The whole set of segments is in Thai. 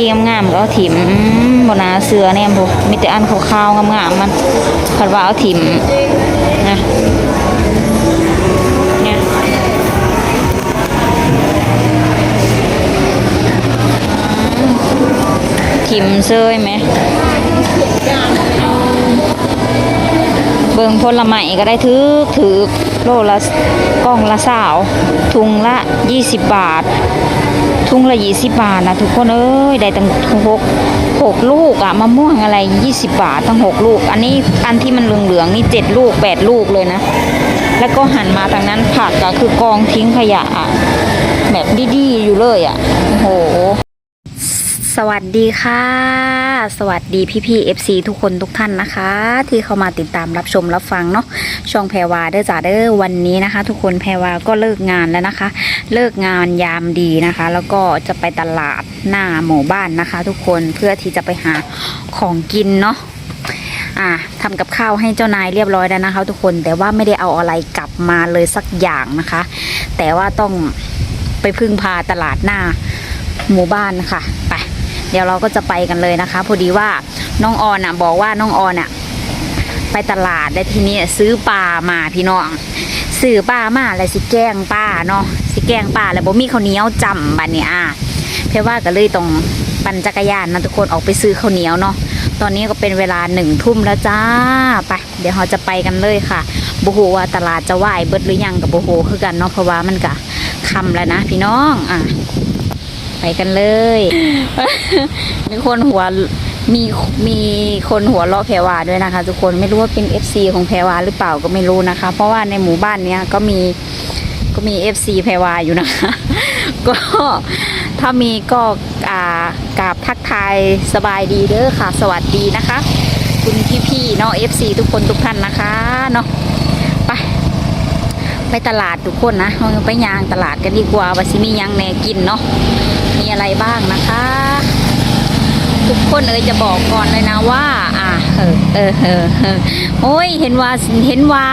ดีๆงามๆก็เอาถิ่มบนาเสือเนี่ยพวกมีแต่อันขาวๆงามๆมันคันว่าเอาถิ่มนะเนี่ยอืมถิ่มเซยไหม เบิ่งผลไม้ก็ได้ถือถือโลละกล่องละสาวถุงละ 20 บาท ถุงละยี่สิบาทนะทุกคนเอ้ยได้ตั้งหกหกลูกอะมะม่วงอะไรยี่สิบาทตั้งหกลูก อันนี้อันที่มันเหลืองๆนี่เจ็ดลูกแปดลูกเลยนะ แล้วก็หันมาทางนั้นผักก็คือกองทิ้งขยะอะแบบดีๆอยู่เลยอะโอ้โห สวัสดีค่ะ สวัสดีพี่พี่ๆ FC ทุกคนทุกท่านนะคะ ที่เข้ามาติดตามรับชมรับฟังเนาะช่องแพรวาเด้อจ้าเด้อวันนี้นะคะ ทุกคนแพรวาก็เลิกงานแล้วนะคะ เลิกงานยามดีนะคะ แล้วก็จะไปตลาดหน้าหมู่บ้านนะคะ ทุกคนเพื่อที่จะไปหาของกินเนาะอ่าทำกับข้าวให้เจ้านายเรียบร้อยแล้วนะคะ ทุกคนแต่ว่าไม่ได้เอาอะไรกลับมาเลยสักอย่างนะคะ แต่ว่าต้องไปพึ่งพาตลาดหน้าหมู่บ้านนะค่ะไป เดี๋ยวเราก็จะไปกันเลยนะคะ พอดีว่าน้องออนอะบอกว่าน้องออนอะไปตลาดแล้ทีนี้ซื้อปลามาพี่น้องซื้อปลามาแล้วสิแกงป้าเนาะสิแกงป้าแล้วบ่มีข้าวเหนียวจำบัดนี้อะเพราะว่าก็เลยต้องปั่นจักรยานนะทุกคนออกไปซื้อข้าวเหนียวเนาะตอนนี้ก็เป็นเวลาหนึ่งทุ่มแล้วจ้าไป เดี๋ยวเราจะไปกันเลยค่ะบูโหว่าตลาดจะไหวเบิดหรือยังกับบูโหคือกันเนาะเพราะว่ามันก็คำแล้วนะพี่น้องอะ ไปกันเลย มีคนหัวมีมีคนหัวเราะแพรวาด้วยนะคะ ทุกคนไม่รู้ว่าเป็น FC ของแพรวาหรือเปล่าก็ไม่รู้นะคะ เพราะว่าในหมู่บ้านเนี้ยก็มีก็มี FC แพรวาอยู่นะคะ ก็ถ้ามีก็อากราบทักทายสบายดีเด้อค่ะ สวัสดีนะคะ คุณพี่ๆเนาะ FC ทุกคนทุกท่านนะคะเนาะไปไปตลาดทุกคนนะไปยางตลาดกันดีกว่าว่าสิมียังแน่กินเนาะ มีอะไรบ้างนะคะ ทุกคนเอ๋ยจะบอกก่อนเลยนะว่า อะเออเออเออเออโอ้ยเห็นว่าเห็นว่า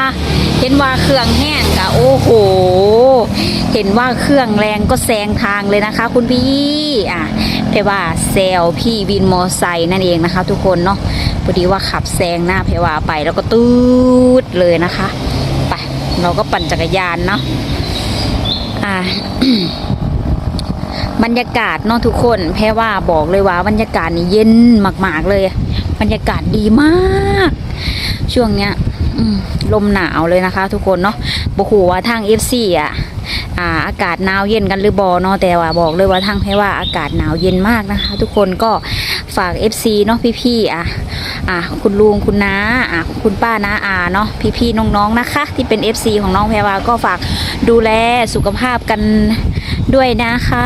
เห็นว่าเครื่องแห้งกะโอ้โห เห็นว่าเครื่องแรงก็แซงทางเลยนะคะ คุณพี่ อะเพราะว่าเซลพี่วินมอไซค์นั่นเองนะคะ ทุกคนเนาะพอดีว่าขับแซงหน้าเพรว่าไปแล้วก็ตูดเลยนะคะ ไป เราก็ปั่นจักรยานเนาะอ่า บรรยากาศเนาะทุกคนแพ่ว่าบอกเลยว่าบรรยากาศนี่เย็นมาก ๆ เลย บรรยากาศดีมาก ช่วงเนี้ยลมหนาวเลยนะคะ ทุกคนเนาะบอกหูว่าทาง FC อะอ่าอากาศหนาวเย็นกันหรือบอเนาะแต่ว่าบอกเลยว่าทางแพ่ว่าอากาศหนาวเย็นมากนะคะ ทุกคนก็ฝาก FC เนาะพี่ๆอะอะคุณลุงคุณน้าอะคุณป้าน้าอาเนาะพี่ๆน้องๆนะคะ ที่เป็น FC ของน้องแพรวาก็ฝากดูแลสุขภาพกัน ด้วยนะคะ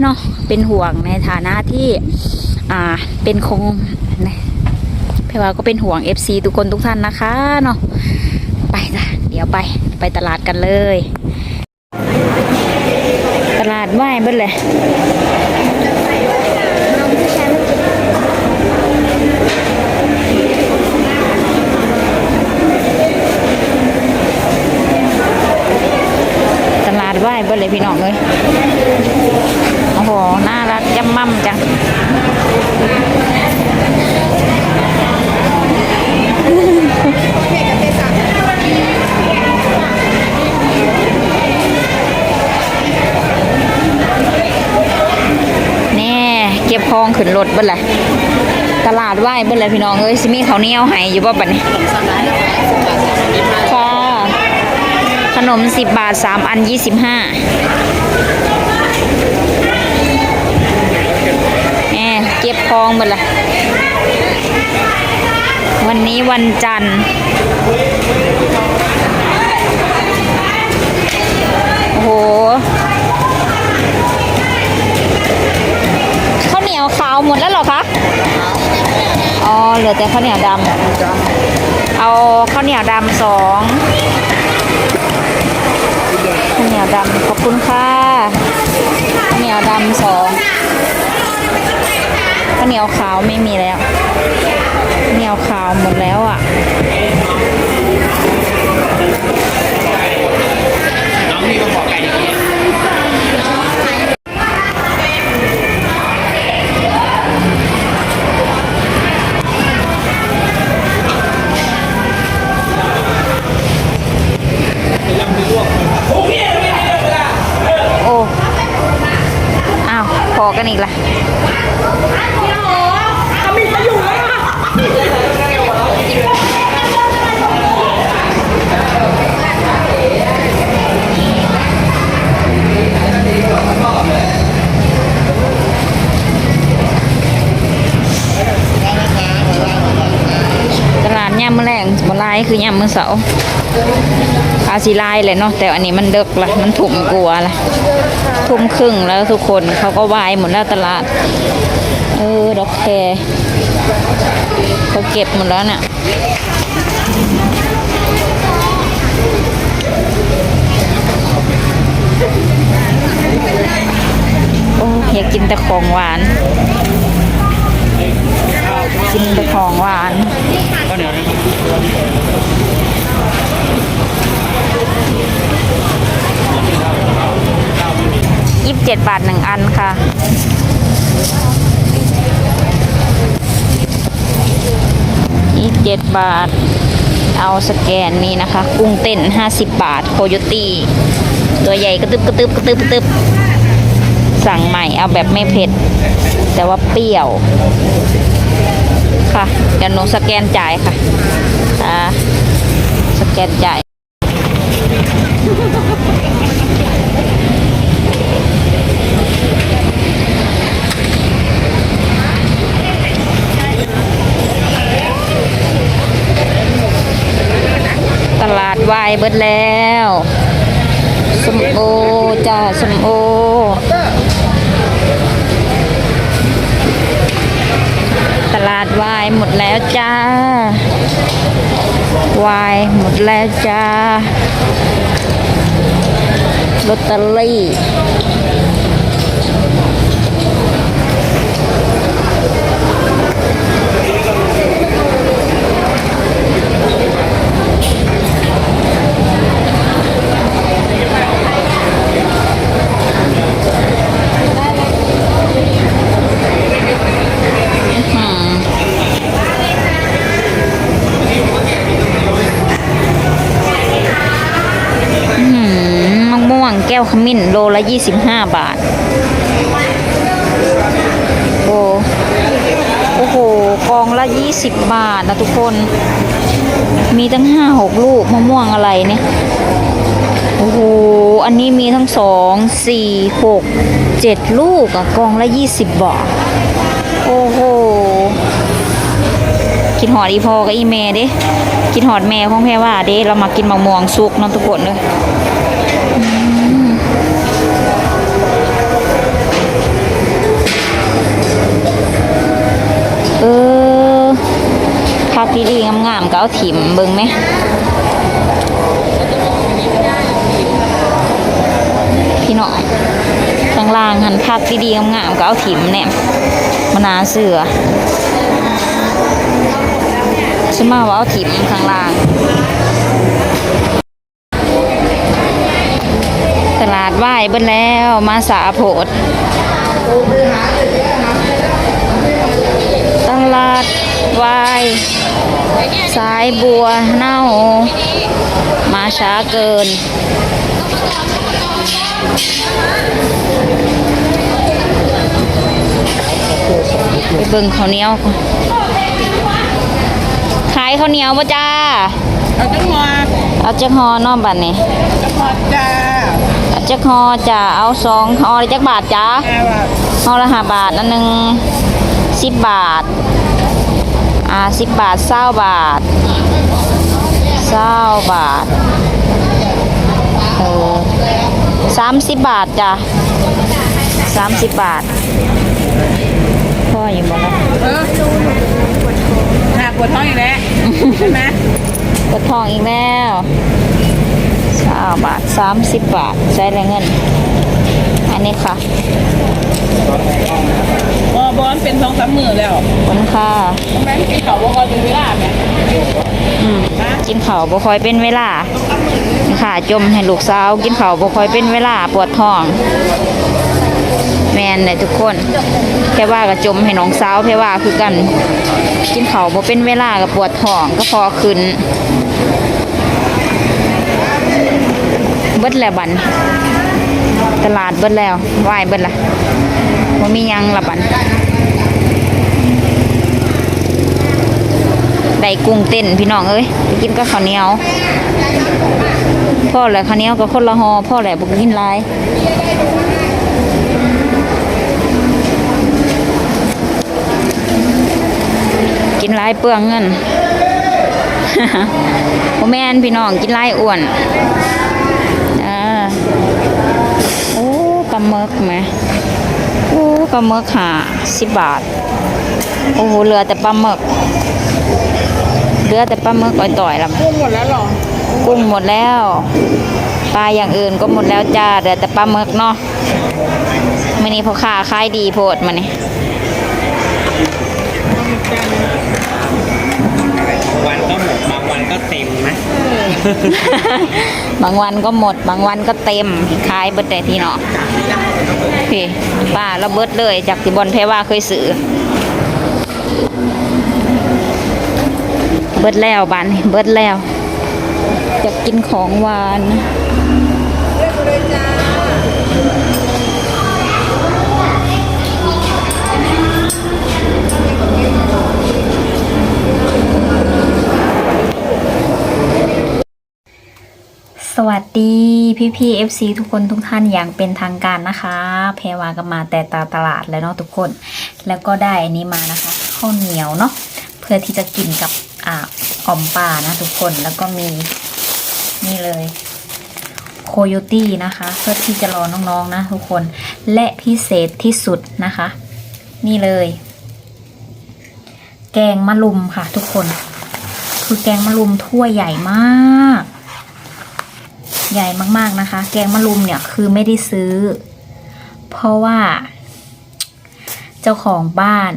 เนาะเป็นห่วงในฐานะที่อ่าเป็นคงเพรวาก็เป็นห่วง FC ทุกคนทุกท่านนะคะเนาะไปจ้ะเดี๋ยวไปไปตลาดกันเลย ตลาดไหว้เบิ้ลเลย ตลาดไหว้เบิ้ลเลย พี่น้องเลยโอ้โห น่ารักย่ำม่ำจังแน่เก็บคองขึ้นรถเบิ้ลเลยตลาดไหวเบิ้ลเลยพี่น้องเอ้ยสิมีเขาเนี้ยวให้อยู่บ่บัดนี้ค่ะข นมสิบบาทสามอันยี่สิบห้าแหมเก็บคองหมดละวันนี้วันจันทร์ โอ้โหข้าวเหนียวขาวหมดแล้วเหรอคะ อ๋อ เหลือแต่ข้าวเหนียวดำ เอาข้าวเหนียวดำสอง ดำขอบคุณค่ะข้าวเหนียวดำสองข้าวเหนียวขาวไม่มีแล้วข้าวเหนียวขาวหมดแล้วอะ คือยามมื้อเสาร์อาสิลเลยเนาะแต่อันนี้มันเดึกละมันถุ่มกลัวละทุ่มครึ่งแล้วทุกคนเขาก็วายหมดแล้วตลาด เออดอกแคร์เขาเก็บหมดแล้วเนี่ยโอ้อยากกินแต่ของหวาน กินแต่ของหวานก็เดี๋ยวนะครับยี่สิบเจ็ดบาทหนึ่งอันค่ะยี่สิบเจ็ดบาท เอาสแกนนี้นะคะ กุ้งเต้นห้าสิบบาท โคโยตี้ ตัวใหญ่กระตึบกระตึบกระตึบกระตึบสั่งใหม่เอาแบบไม่เผ็ด แต่ว่าเปรี้ยว ค่ะเดี๋ยวหนูสแกนจ่ายค่ะอ่าสแกนจ่ายตลาดวายเบิดแล้วสมโอจ้าสมโอ หมดแล้วจ้าวายหมดแล้วจ้าลอตเตอรี่ งแก้วขมิ้นโลละ 25 บาท โอ้โอ้โห กองละ 20 บาทนะทุกคน มีตั้ง 5-6 ลูกมะม่วงอะไรเนี่ย โอ้โห อันนี้มีทั้ง 2 4 6 7 ลูกอะกองละ 20 บาท โอ้โหคิดหอดอีพอกับอีเมเด้คิดหอดแม่ของแพ่ว่าเด้เรามากินมะม่วงสุกเน้องทุกคนเลย พักดีๆงามๆก็เอาถิ่มเบิ่งไหมพี่น้องข้างล่างหันพักดีๆงามๆก็เอาถิ่มเนี่ยมานาเสือฉันมาว่าเอาถิ่มข้างล่างตลาดไหว้เบิ้แล้วมาสาโพดตลาดไหว สายบัวเน่า มาช้าเกิน ไปเบิ่งข้าวเหนียวก่อนขายข้าวเหนียวป่ะจ้า เอาจังหวะเอาจักฮอเนอบัดนี้จังหวะจ้าเอาจักฮอจ้า เอาสองฮอละจักบาทจ้าแม่ว่าฮอละห้าบาทอันหนึ่งสิบบาท อ่าสิบบาทเศร้าบาทเศร้าบาทเออสามสิบบาทจ้ะสามสิบบาท พ่ออยู่บ่ละเออหากปวดท้องอีกแล้วใช่ไหมกดทองอีกแล้วสามบาทสามสิบบาทใช้แรงเงิน อันนี้ค่ะ บอบอลเป็นสองสามมือแล้วขอบคุณค่ะ ทำไมกินเขาบอกว่าเป็นเวลาไหมอืมกินข้าวบ่ค่อยเป็นเวลาค่ะจมให้ลูกสาว กินข้าวบ่ค่อยเป็นเวลาปวดท้อง แมนเลยทุกคนแค่ว่าก็จมให้น้องสาวแค่ว่าคือกัน กินข้าวบ่เป็นเวลาก็ปวดท้องก็พอขึ้นเบิดแล้วบัน ตลาดเบิดแล้ววายเบิดละว่ามียังละบันได้กุ้งเต้นพี่น้องเอ้ยไปกินกับข้าวเหนียวพ่อแหละข้าวเหนียวกับคนละหอพ่อแหละบุกกินหลายกินหลายเปลืองเงินโอแมนพี่น้องกินไล่อ้วนเออโอ้ปลาห มึกไหมโอ้ปลาหมึกหาสิบบาท โอ้โหเหลือแต่ปลาหมึกเหลือแต่ปลาหมึกอ่อยๆละกุ้งหมดแล้วเหรอ กุ้งหมดแล้ว ปลาอย่างอื่นก็หมดแล้วจ้าเหลือแต่ปลาหมึกเนาะมันนี้พอขาขายดีโพดมันนี่วัน ก็เต็มนะ บางวันก็หมด บางวันก็เต็มขายเบิดแต่ทีเนาะพี่ป้าเราเบิดเลยจากที่บอลเพว่าเคยซื้อเบิดแล้วบานเบิดแล้วอยากกินของหวาน วัสดีพี่พี่เอฟซีทุกคนทุกท่านอย่างเป็นทางการนะคะแพรวาก็มาแต่ตาตลาดแล้วเนาะทุกคน แล้วก็ได้อันนี้มานะคะข้าวเหนียวเนาะเพื่อที่จะกินกับอ่าอ่อมป่านะทุกคนแล้วก็มีนี่เลยโคโยตี้นะคะ เพื่อที่จะรอน้องๆนะทุกคนและพิเศษที่สุดนะคะ นี่เลย แกงมะลุมค่ะทุกคน คือแกงมะลุมถ้วยใหญ่มาก ใหญ่มากๆนะคะ แกงมะรุมเนี่ยคือไม่ได้ซื้อ เพราะว่า เจ้าของบ้าน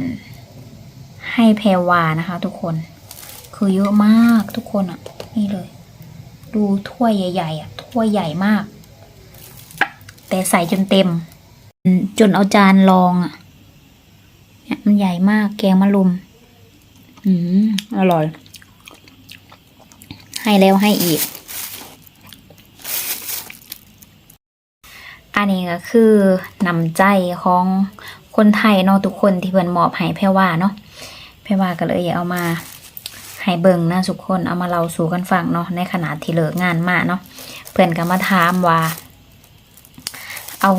ให้แพรวานะคะ ทุกคน คือเยอะมากทุกคนอะ นี่เลย ดูถ้วยใหญ่ๆอะถ้วยใหญ่มาก แต่ใส่จนเต็มอืมจนเอาจานรองอะเนี่ยมันใหญ่มากแกงมะรุม อืมอร่อย ให้แล้วให้อีก อันนี้ก็คือนำใจของคนไทยเนาะทุกคนที่เพิ่นมอบให้แพรว่าเนาะแพรว่าก็เลยเอามาให้เบิ่งนะทุกคนเอามาเล่าสู่กันฟังเนาะในขณะที่เลิกงานมาเนาะเพื่อนก็มาถามว่า เอา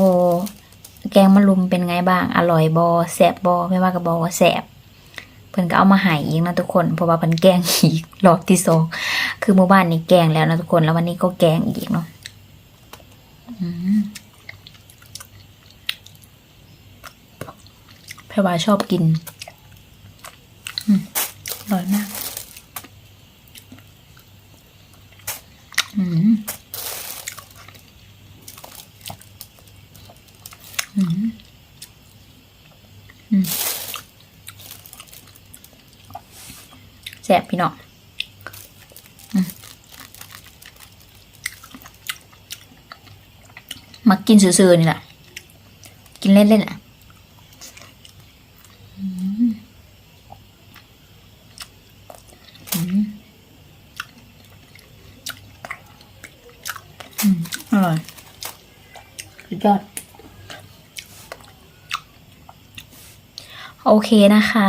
แกงมะรุมเป็นไงบ้าง อร่อยบอแสบบอแพรว่าก็บอกว่าแสบเพื่อนก็เอามาให้อีกนะทุกคนเพราะว่าเพิ่นแกงอีกรอบที่สองคือเมื่อวานนี้แกงแล้วนะทุกคนแล้ววันนี้ก็แกงอีกเนาะอืม แพรวาชอบกินอร่อยมาก อืม อืม อืมแซ่บพี่น้องมมากินซื่อๆนี่แหละ กินเล่นๆอะ อร่อยสุดยอด โอเคนะคะ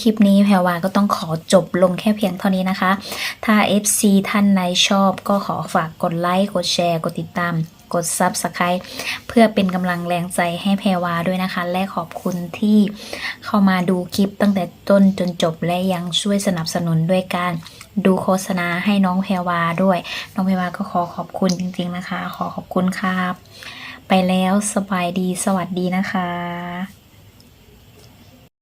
คลิปนี้แพรวาก็ต้องขอจบลงแค่เพียงเท่านี้นะคะ ถ้า FC ท่านไหนชอบก็ขอฝากกดไลค์กดแชร์ กดติดตาม กด Subscribe เพื่อเป็นกำลังแรงใจให้แพรวาด้วยนะคะ และขอบคุณที่เข้ามาดูคลิปตั้งแต่ต้นจนจบและยังช่วยสนับสนุนด้วยการดูโฆษณาให้น้องแพรวาด้วย น้องแพรวาก็ขอขอบคุณจริงๆนะคะ ขอขอบคุณครับ ไปแล้วสบายดีสวัสดีนะคะ